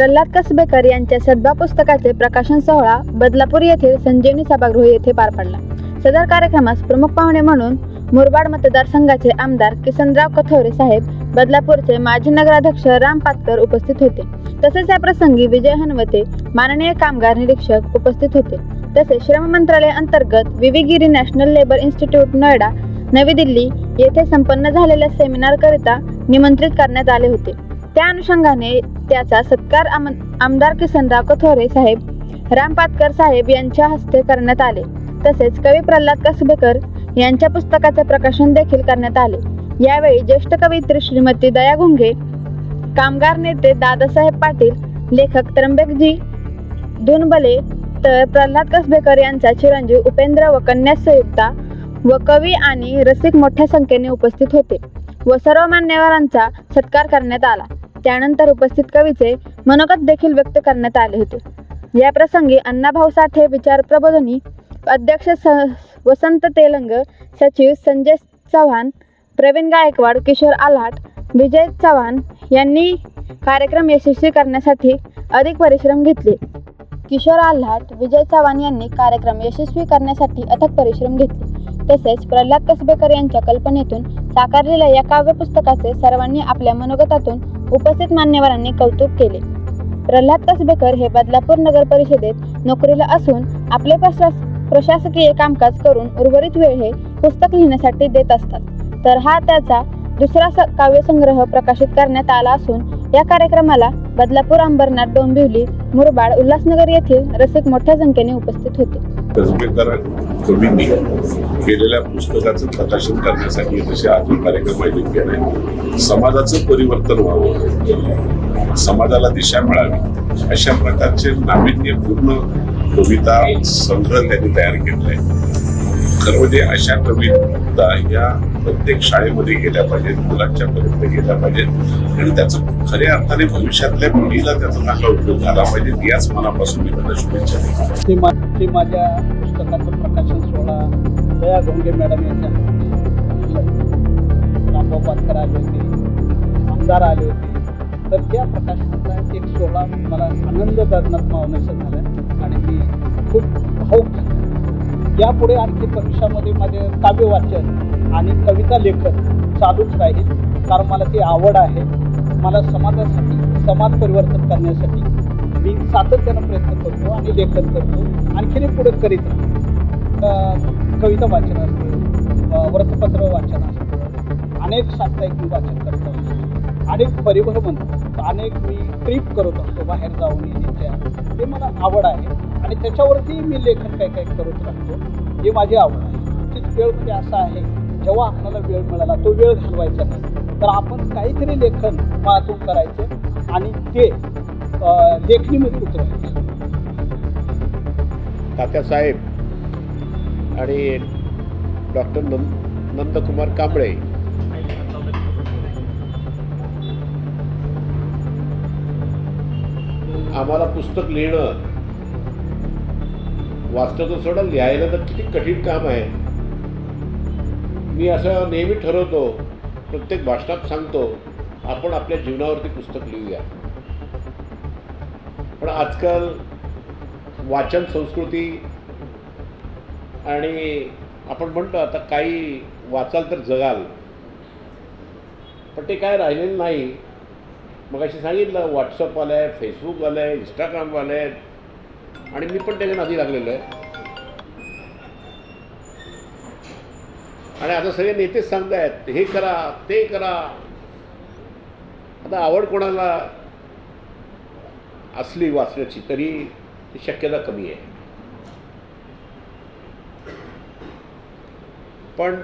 प्रल्हाद कसबेकर यांच्या सद्भा पुस्तकाचे प्रकाशन सोहळा बदलापूर येथील संजीवनी सभागृह येथे पार पडला. सदर कार्यक्रमास प्रमुख पाहुणे म्हणून मुरबाड मतदारसंघाचे आमदार किसनराव कथोरे साहेब बदलापूरचे माजी नगराध्यक्ष राम पातकर उपस्थित होते. तसेच या प्रसंगी विजय हनवते माननीय कामगार निरीक्षक उपस्थित होते. तसेच श्रम मंत्रालय अंतर्गत V V Giri national labour institute Noida Navi Delhi येथे संपन्न झालेल्या सेमिनारकरिता निमंत्रित करण्यात आले होते. त्या अनुषंगाने त्याचा सत्कार आमदार किसनराव कथोरे साहेब राम पातकर साहेब यांच्या हस्ते करण्यात आले. तसेच कवी प्रल्हाद कसबेकर यांच्या पुस्तकाचे प्रकाशन देखील करण्यात आले. यावेळी ज्येष्ठ कवयित्री श्रीमती दया गुंगे कामगार नेते दादासाहेब पाटील लेखक त्र्यंबकजी दुनबले तर प्रल्हाद कसबेकर यांचा चिरंजीव उपेंद्र व कन्या संयुक्ता व कवी आणि रसिक मोठ्या संख्येने उपस्थित होते व सर्व मान्यवरांचा सत्कार करण्यात आला. त्यानंतर उपस्थित कवीचे मनोगत देखील व्यक्त करण्यात आले होते. या प्रसंगी अण्णाभाऊ साठे विचार प्रबोधनी अध्यक्ष स वसंत तेलंग सचिव संजय चव्हाण प्रवीण गायकवाड किशोर आल्हाट विजय चव्हाण यांनी कार्यक्रम यशस्वी करण्यासाठी अधिक परिश्रम घेतले. किशोर आल्हाट विजय चव्हाण यांनी कार्यक्रम यशस्वी करण्यासाठी अथक परिश्रम घेतले. तसेच प्रल्हाद कसबेकर यांच्या कल्पनेतून साकारलेल्या या काव्यपुस्तकाचे सर्वांनी आपल्या मनोगतातून उपस्थित मान्यवरांनी कौतुक केले. प्रल्हाद कसबेकर हे बदलापूर नगर परिषदेत नोकरीला असून आपले प्रशास प्रशासकीय कामकाज करून उर्वरित वेळ हे पुस्तक लिहिण्यासाठी देत असतात. तर हा त्याचा दुसरा स काव्यसंग्रह प्रकाशित करण्यात आला असून या कार्यक्रमाला बदलापूर अंबरनाथ डोंबिवली मुरबाड उल्हासनगर येथील रसिक मोठ्या संख्येने उपस्थित होते. कसबेकर कवींनी केलेल्या पुस्तकाचं प्रकाशन करण्यासाठी तसे अजून कार्यक्रम आयोजित केले समाजाचं परिवर्तन व्हावं. समाजाला दिशा मिळावी. अशा प्रकारचे नाविन्यपूर्ण कविता संग्रह त्यांनी तयार केलेला आहे खरं म्हणजे अशा कविता या प्रत्येक शाळेमध्ये गेल्या पाहिजेत मुलांच्या पर्यंत गेल्या पाहिजेत. आणि त्याचं खऱ्या अर्थाने भविष्यातल्या पिढीला त्याचा चांगला उपयोग झाला पाहिजे याच मनापासून मी त्यांना शुभेच्छा देतो. ते मा ते माझ्या पुस्तकाचं प्रकाशन सोहळा दया घोंगे मॅडम यांच्या रामभाऊ पाटकर आले होते आमदार आले होते. तर त्या प्रकाशनाचा एक सोहळा मला आनंद करण्यात मावण्याचं झालं आणि मी खूप यापुढे आणखी भविष्यामध्ये माझे काव्य वाचन आणि कविता लेखन चालूच राहील. कारण मला ती आवड आहे. मला समाजासाठी समाज परिवर्तन करण्यासाठी मी सातत्यानं प्रयत्न करतो आणि लेखन करतो. आणखीनही पुढे करीत कविता वाचन असतं वृत्तपत्र वाचन असतं. अनेक साप्ताहिक मी वाचन करत. आणि परिभ्रमण अनेक मी ट्रिप करत असतो बाहेर जाऊन येण्याच्या ते. मला आवड आहे. आणि त्याच्यावरती मी लेखन काही काही करत राहतो. हे माझी आवड आहे. तीच वेळ म्हणजे असा आहे जेव्हा आपल्याला वेळ मिळाला तो वेळ घालवायचा नाही. तर आपण काहीतरी लेखन वाहतूक करायचं आणि ते लेखणीमध्ये उतरायचं तात्यासाहेब आणि डॉक्टर नंद नंदकुमार कांबळे. आम्हाला पुस्तक लिहिणं वाचतं तर सोडा लिहायला तर किती कठीण काम आहे. मी असं नेहमी ठरवतो प्रत्येक भाषणात सांगतो आपण आपल्या जीवनावरती पुस्तक लिहूया. पण आजकाल वाचन संस्कृती आणि आपण म्हणतो आता काही वाचाल तर जगाल. पण ते काय राहिलेलं नाही. मग अशी सांगितलं व्हॉट्सअप आलं आहे फेसबुक आलं आहे इंस्टाग्राम आलं आहे आणि मी पण त्याच्या नादी लागलेलो आहे. आणि आता सगळे नेतेच सांगतायत हे करा ते करा. आता आवड कोणाला असली वाचण्याची तरी ती शक्यता कमी आहे. पण